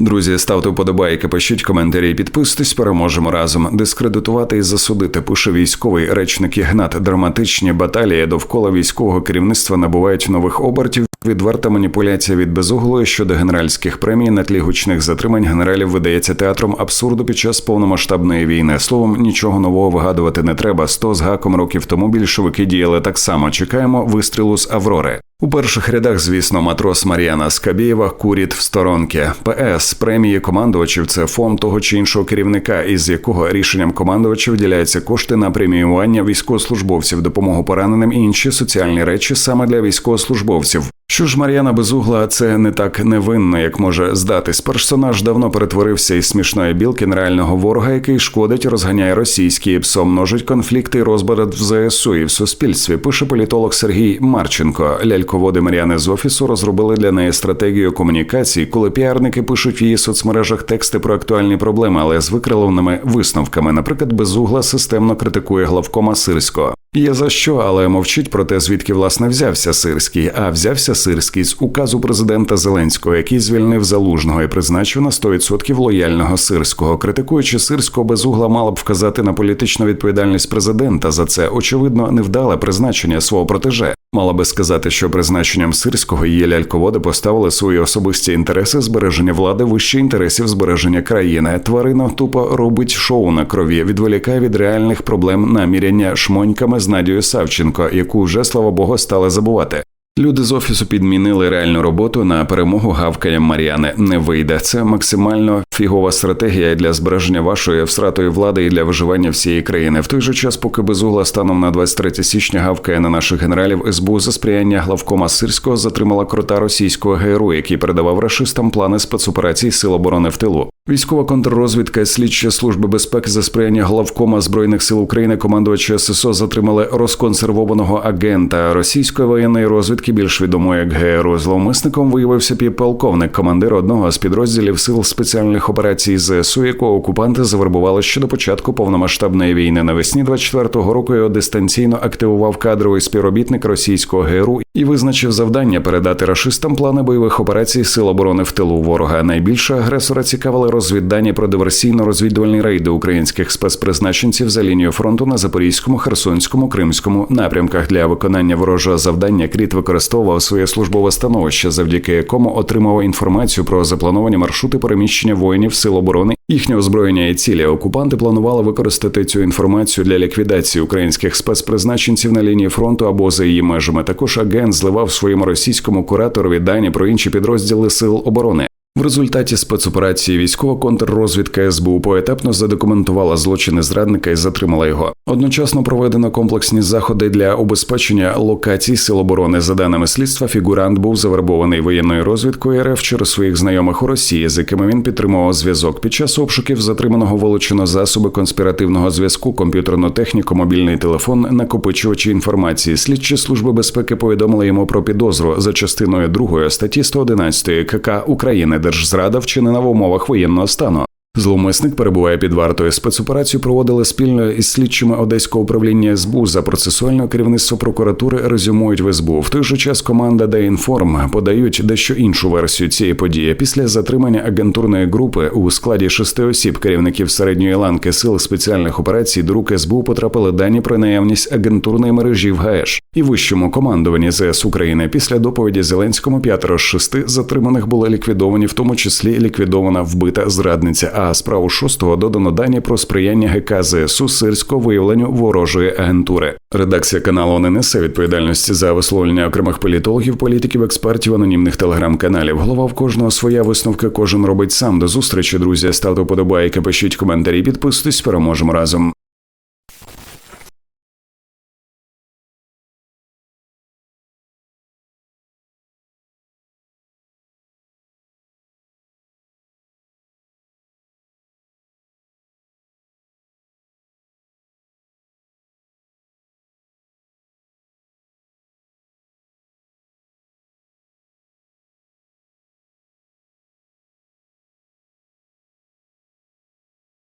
Друзі, ставте вподобайки, пишіть коментарі, підписуйтесь, переможемо разом. Дискредитувати і засудити пише військовий речник Ігнат. Драматичні баталії довкола військового керівництва набувають нових обертів. Відверта маніпуляція від безуглої щодо генеральських премій на тлі гучних затримань генералів видається театром абсурду під час повномасштабної війни. Словом, нічого нового вигадувати не треба. Сто з гаком років тому більшовики діяли так само. Чекаємо вистрілу з Аврори. У перших рядах, звісно, матрос Мар'яна Скабєєва куріт в сторонки. ПС премії командувачів це фонд того чи іншого керівника, із якого рішенням командувача виділяються кошти на преміювання військовослужбовців, допомогу пораненим і інші соціальні речі саме для військовослужбовців. Що ж Мар'яна Безугла, це не так невинно, як може здатись. Персонаж давно перетворився із смішної білки на реального ворога, який шкодить, розганяє російські псом, множить конфлікти і розбрат в ЗСУ і в суспільстві. Пише політолог Сергій Марченко. Ляльководи Мар'яни з офісу розробили для неї стратегію комунікації, коли піарники пишуть в її соцмережах тексти про актуальні проблеми, але з викривленими висновками. Наприклад, Безугла системно критикує главкома Сирського. Є за що, але мовчить про те, звідки власне взявся Сирський. А взявся Сирський з указу президента Зеленського, який звільнив залужного і призначив на 100% лояльного сирського. Критикуючи сирського безугла, мала б вказати на політичну відповідальність президента за це. Очевидно, невдале призначення свого протеже. Мала би сказати, що призначенням сирського її ляльководи поставили свої особисті інтереси збереження влади вище інтересів збереження країни. Тварина тупо робить шоу на крові, відволікає від реальних проблем наміряння шмоньками з Надією Савченко, яку вже слава Богу стали забувати. Люди з офісу підмінили реальну роботу на перемогу гавкаєм Мар'яни. Не вийде. Це максимально фігова стратегія для збереження вашої всратої влади і для виживання всієї країни. В той же час, поки безугла станом на 23 січня гавкає на наших генералів, СБУ за сприяння главкома Сирського затримала крота російського ГРУ, який передавав рашистам плани спецоперацій Сил оборони в тилу. Військова контррозвідка, слідча служби безпеки за сприяння главкома збройних сил України, командувача ССО затримали розконсервованого агента російської воєнної розвідки, більш відомої як ГРУ. Зловмисником виявився півполковник, командир одного з підрозділів сил спеціальних операцій ЗСУ, якого окупанти завербували ще до початку повномасштабної війни. Навесні 24-го року його дистанційно активував кадровий співробітник російського ГРУ і визначив завдання передати рашистам плани бойових операцій сил оборони в тилу ворога. Найбільше агресора цікавили розвіддані про диверсійно-розвідувальні рейди українських спецпризначенців за лінією фронту на Запорізькому, Херсонському, Кримському напрямках для виконання ворожого завдання. Кріт використовував своє службове становище, завдяки якому отримав інформацію про заплановані маршрути переміщення воїнів сил оборони, їхнє озброєння і цілі. Окупанти планували використати цю інформацію для ліквідації українських спецпризначенців на лінії фронту або за її межами. Також агент зливав своєму російському кураторові дані про інші підрозділи сил оборони. В результаті спецоперації військова контррозвідка СБУ поетапно задокументувала злочини зрадника і затримала його. Одночасно проведено комплексні заходи для убезпечення локацій сил оборони. За даними слідства, фігурант був завербований воєнною розвідкою РФ через своїх знайомих у Росії, з якими він підтримував зв'язок. Під час обшуків затриманого вилучено засоби конспіративного зв'язку, комп'ютерну техніку, мобільний телефон, накопичувачі інформації. Слідчі служби безпеки повідомили йому про підозру за частиною 2 статті 111 КК України держзрада вчинена в умовах воєнного стану. Зловмисник перебуває під вартою. Спецоперацію проводили спільно із слідчими одеського управління СБУ за процесуальне керівництво прокуратури. Резюмують в СБУ. В той же час команда Деінформ подають дещо іншу версію цієї події. Після затримання агентурної групи у складі шести осіб, керівників середньої ланки сил спеціальних операцій, до рук СБУ потрапили дані про наявність агентурної мережі в ГАЕШ і вищому командуванні ЗС України. Після доповіді Зеленському п'ятеро з шести затриманих були ліквідовані, в тому числі ліквідована вбита зрадниця. А справу шостого додано дані про сприяння ГК ЗСУ сирського виявленню ворожої агентури. Редакція каналу не несе відповідальності за висловлення окремих політологів, політиків, експертів, анонімних телеграм-каналів. Голова в кожного своя висновка. Кожен робить сам. До зустрічі, друзі. Ставте вподобайки, пишіть коментарі, підписуйтесь. Переможемо разом.